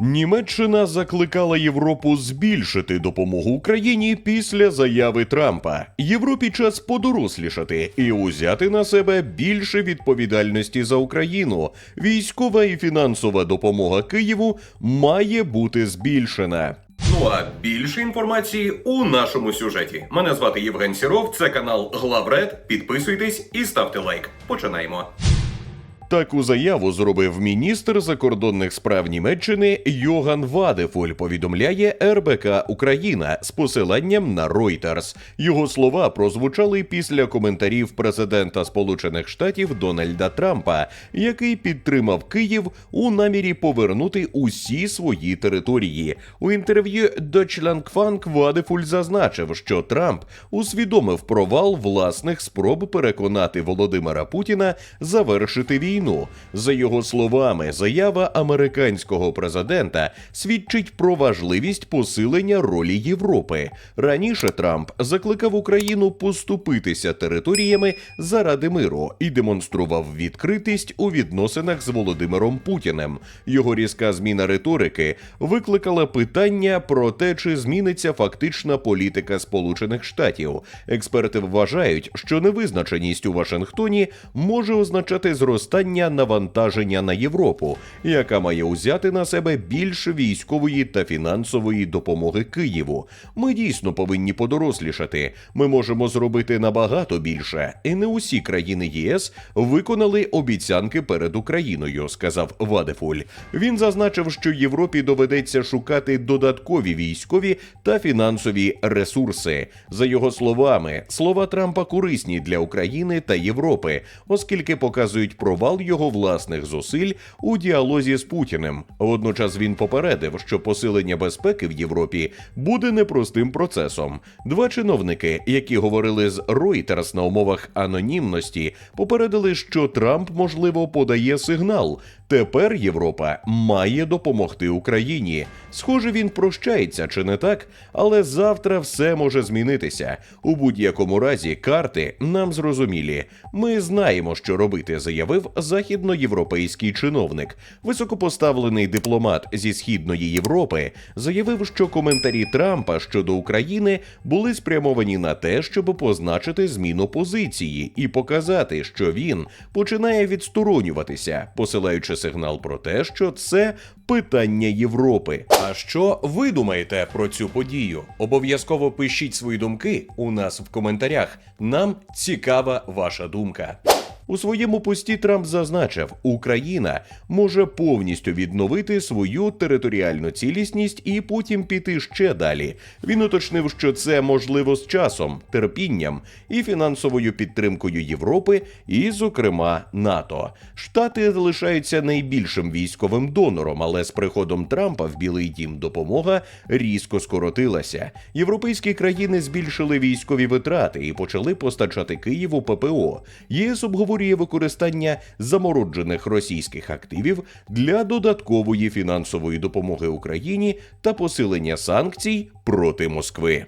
Німеччина закликала Європу збільшити допомогу Україні після заяви Трампа. Європі час подорослішати і узяти на себе більше відповідальності за Україну. Військова і фінансова допомога Києву має бути збільшена. Ну а більше інформації у нашому сюжеті. Мене звати Євген Сіров, це канал Главред. Підписуйтесь і ставте лайк. Починаємо. Таку заяву зробив міністр закордонних справ Німеччини Йоган Вадефуль. Повідомляє РБК Україна з посиланням на Reuters. Його слова прозвучали після коментарів президента Сполучених Штатів Дональда Трампа, який підтримав Київ у намірі повернути усі свої території. У інтерв'ю Deutschlandfunk Вадефуль зазначив, що Трамп усвідомив провал власних спроб переконати Володимира Путіна завершити війну. За його словами, заява американського президента свідчить про важливість посилення ролі Європи. Раніше Трамп закликав Україну поступитися територіями заради миру і демонстрував відкритість у відносинах з Володимиром Путіним. Його різка зміна риторики викликала питання про те, чи зміниться фактична політика Сполучених Штатів. Експерти вважають, що невизначеність у Вашингтоні може означати зростання навантаження на Європу, яка має узяти на себе більше військової та фінансової допомоги Києву. Ми дійсно повинні подорослішати. Ми можемо зробити набагато більше, і не усі країни ЄС виконали обіцянки перед Україною, сказав Вадефуль. Він зазначив, що Європі доведеться шукати додаткові військові та фінансові ресурси. За його словами, слова Трампа корисні для України та Європи, оскільки показують провал його власних зусиль у діалозі з Путіним. Водночас він попередив, що посилення безпеки в Європі буде непростим процесом. Два чиновники, які говорили з Reuters на умовах анонімності, попередили, що Трамп можливо подає сигнал. Тепер Європа має допомогти Україні. Схоже, він прощається, чи не так? Але завтра все може змінитися. У будь-якому разі карти нам зрозумілі. Ми знаємо, що робити, заявив західноєвропейський чиновник. Високопоставлений дипломат зі східної Європи заявив, що коментарі Трампа щодо України були спрямовані на те, щоб позначити зміну позиції і показати, що він починає відсторонюватися, посилаючи сигнал про те, що це питання Європи. А що ви думаєте про цю подію? Обов'язково пишіть свої думки у нас в коментарях. Нам цікава ваша думка. У своєму пості Трамп зазначив, Україна може повністю відновити свою територіальну цілісність і потім піти ще далі. Він уточнив, що це можливо з часом, терпінням і фінансовою підтримкою Європи, і, зокрема, НАТО. Штати залишаються найбільшим військовим донором, але з приходом Трампа в Білий Дім допомога різко скоротилася. Європейські країни збільшили військові витрати і почали постачати Києву ППО. ЄС обговорює використання замороджених російських активів для додаткової фінансової допомоги Україні та посилення санкцій проти Москви.